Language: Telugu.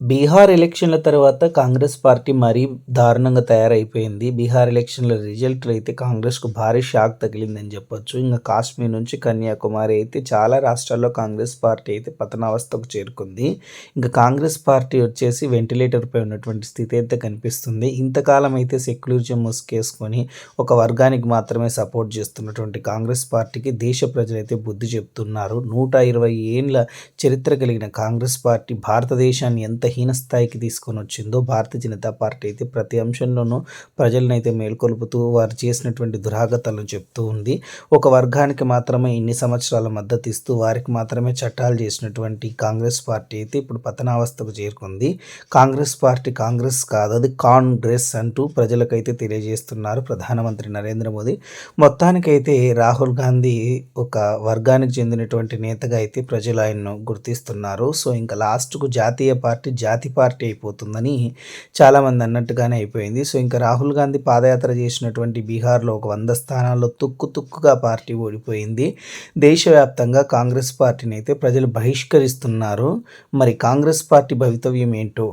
బీహార్ ఎలక్షన్ల తర్వాత కాంగ్రెస్ పార్టీ మరీ దారుణంగా తయారైపోయింది. బీహార్ ఎలక్షన్ల రిజల్ట్ అయితే కాంగ్రెస్కు భారీ షాక్ తగిలిందని చెప్పొచ్చు. ఇంకా కాశ్మీర్ నుంచి కన్యాకుమారి అయితే చాలా రాష్ట్రాల్లో కాంగ్రెస్ పార్టీ అయితే పతనావస్థకు చేరుకుంది. ఇంకా కాంగ్రెస్ పార్టీ వచ్చేసి వెంటిలేటర్పై ఉన్నటువంటి స్థితి అయితే కనిపిస్తుంది. ఇంతకాలం అయితే సెక్యులరిజం ముసుకేసుకొని ఒక వర్గానికి మాత్రమే సపోర్ట్ చేస్తున్నటువంటి కాంగ్రెస్ పార్టీకి దేశ ప్రజలైతే బుద్ధి చెప్తున్నారు. నూట ఇరవై ఏండ్ల చరిత్ర కలిగిన కాంగ్రెస్ పార్టీ భారతదేశాన్ని ఎంత హీన స్థాయికి తీసుకొని వచ్చిందో భారతీయ జనతా పార్టీ అయితే ప్రతి అంశంలోనూ ప్రజలనైతే మేల్కొల్పుతూ వారు చేసినటువంటి దురాగతాలను చెప్తూ ఉంది. ఒక వర్గానికి మాత్రమే ఇన్ని సంవత్సరాల మద్దతు ఇస్తూ వారికి మాత్రమే చట్టాలు చేసినటువంటి కాంగ్రెస్ పార్టీ అయితే ఇప్పుడు పతనావస్థకు చేరుకుంది. కాంగ్రెస్ పార్టీ కాంగ్రెస్ కాదు అది కాంగ్రెస్ అంటూ ప్రజలకైతే తెలియజేస్తున్నారు ప్రధానమంత్రి నరేంద్ర మోదీ. మొత్తానికైతే రాహుల్ గాంధీ ఒక వర్గానికి చెందినటువంటి నేతగా అయితే ప్రజలు ఆయన్ను గుర్తిస్తున్నారు. సో ఇంకా లాస్ట్కు జాతీయ పార్టీ జాతి పార్టీ అయిపోతుందని చాలామంది అన్నట్టుగానే అయిపోయింది. సో ఇంకా రాహుల్ గాంధీ పాదయాత్ర చేసినటువంటి బీహార్లో ఒక వంద స్థానాల్లో తుక్కు తుక్కుగా పార్టీ ఓడిపోయింది. దేశవ్యాప్తంగా కాంగ్రెస్ పార్టీని అయితే ప్రజలు బహిష్కరిస్తున్నారు. మరి కాంగ్రెస్ పార్టీ భవితవ్యం ఏంటో?